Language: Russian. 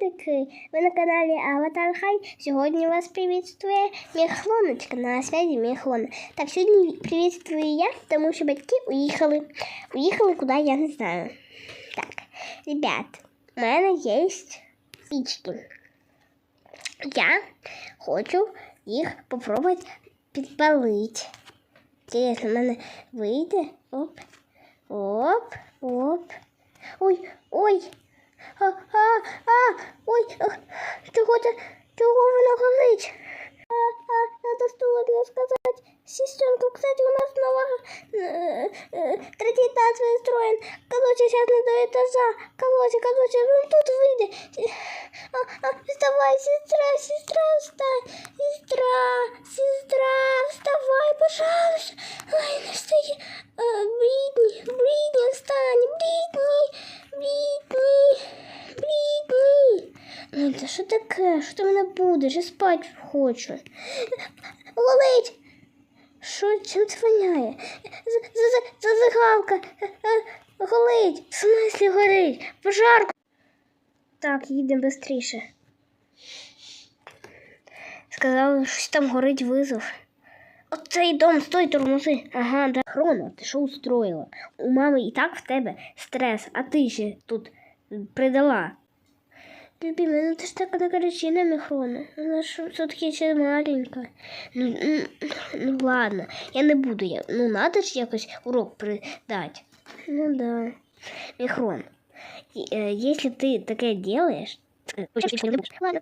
Таки. Ви на канале Аватар Хай. Сьогодні вас приветствує Міхлоночка на связи Міхлона. Так, сегодня приветствую я, потому что батьки уехали, уехали куда я не знаю. Так, ребят, у меня есть спички. Я хочу их попробовать подпалить. Интересно, у меня выйдет? Оп, оп, оп. Ой, ой, а, а, а, ой, а, чого це, чого воно горить? А, а, надо стуло сказать, Сестренка, кстати, у нас снова э, э, третий этаж выстроен. Короче, сейчас на до этажа. Короче, короче, ну тут выйди. Э, а, а, вставай, сестра, сестра, встань. Сестра, сестра. Ну, та що таке? Що ти мене будеш? Я спати хочу. Ловить! Що чим це воняє? Зазигалка горить, в смислі горить, пожарку. Так, їдемо швидше. Сказали, щось там горить визов. Оцей дом, стой, тормози. Ага, да. Хрона, ти що устроїла? У мами і так в тебе стрес, а ти ще тут придала. Любимый, ну ты же так накорочена, Михрона. Она же все-таки еще маленькая. Ну, ну, ну ладно, я не буду. Я, ну надо же якось урок придать. Ну да. Михрон, э, если ты такое делаешь, Ладно,